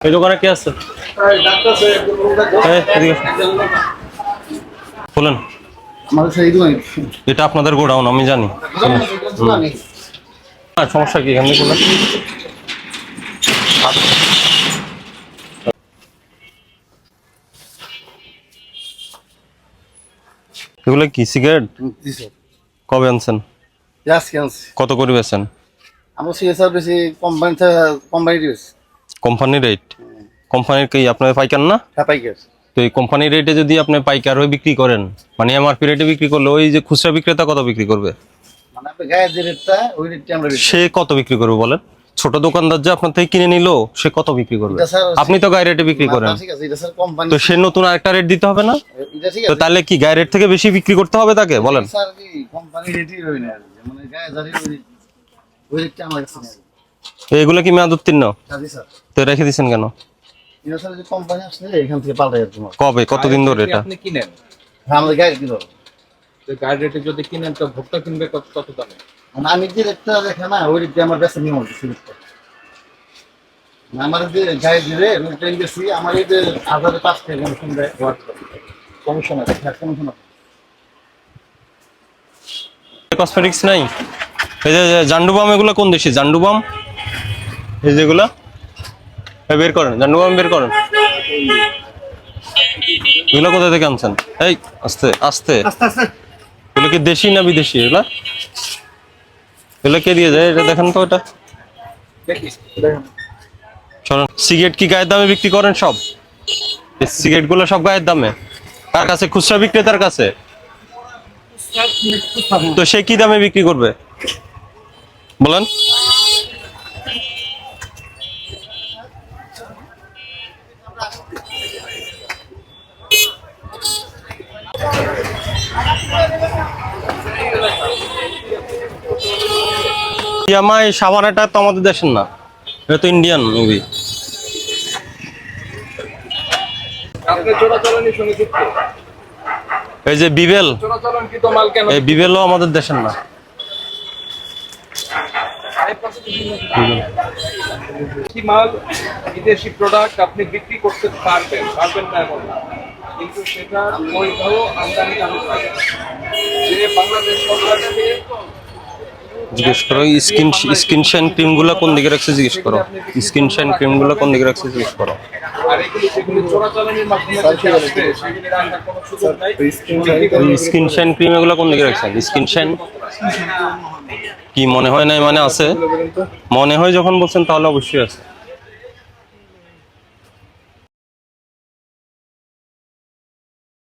এই দোকানে কে আছে? বলেন। এটা আপনাদের গোডাউন আমি জানি। হ্যাঁ, সমস্যা কি? এখান এগুলো কি সিগারেট? কবে আনছেন? কত করে বেছেন আমরা সিএসআর বেশি কোম্পানি কোম্পানি কোম্পানি রেট কোম্পানির কি আপনার পাইকার না? হ্যাঁ পাইকার। তো এই কোম্পানি রেটে যদি আপনি পাইকার হয়ে বিক্রি করেন মানে এমআরপি রেটে বিক্রি করলে ওই যে খুচরা বিক্রেতা কত বিক্রি করবে? মানে সে কত বিক্রি করবে বলেন? ছোট দোকানদার যে আপনার থেকে কিনে নিল সে কত বিক্রি করবে? আপনি তো গায়ে রেটে বিক্রি করেন। ঠিক আছে এটা স্যার কোম্পানি তো সে নতুন আরেকটা রেট দিতে হবে না? এটা ঠিক তো তাহলে কি গায়ে রেট থেকে বেশি বিক্রি করতে হবে তাকে? বলেন। মানে এগুলো কি মেয়াদ উত্তীর্ণ? তো রেখে দিচ্ছেন কেন? কবে? কতদিন ধরে এটা? আপনি কিনেন? হ্যাঁ আমাদের গায়ে দিল তো গাড়ি রেটে যদি কিনেন তো ভোক্তা কিনবে কত কত দামে? মানে আমি যে রেটটা দেখে না ওই রেটটা আমার কাছে নিয়ম হচ্ছে আমার যে গায়ে দিলে রেটটা গেছি আমার এই যে হাজারে পাঁচ টাকা কমিশন দেয় কমিশন আছে হ্যাঁ কমিশন কসমেটিক্স নাই? এই যে যে জান্ডুবাম এগুলো কোন দেশি? জান্ডুবাম এই যেগুলা বের করেন জান্ডুবাম বের করেন। এগুলো কোথা থেকে আনছেন? এই আস্তে আস্তে। এগুলো কি দেশি না বিদেশি এগুলা? এগুলো কে দিয়ে যায়? এটা দেখেন তো এটা সিগারেট কি গায়ের দামে বিক্রি করেন সব? সিগারেটগুলো সব গায়ের দামে। কার কাছে? খুচরা বিক্রেতার কাছে। তো সে কি দামে বিক্রি করবে? বলেন। ইয়ামাই সাবানাটা তো আমাদের দেশের না। এটা তো ইন্ডিয়ান মুভি এই যে বিবেল এই বিবেলও আমাদের দেশের না। কি মাল? বিদেশি প্রোডাক্ট আপনি বিক্রি করতে পারবেন পারবেন না এমন না। কিন্তু সেটা বৈধ আমদানি যে বাংলাদেশ সরকার জিজ্ঞেস করো স্কিন স্কিন শাইন ক্রিমগুলো কোন দিকে রাখছে জিজ্ঞেস করো? স্কিন শাইন ক্রিমগুলো কোন দিকে রাখছে জিজ্ঞেস করো। স্কিন শাইন ক্রিম এগুলো কোন দিকে রাখছেন? স্কিন শাইন কি মনে হয় নাই মানে আছে? মনে হয় যখন বলছেন তাহলে অবশ্যই আছে।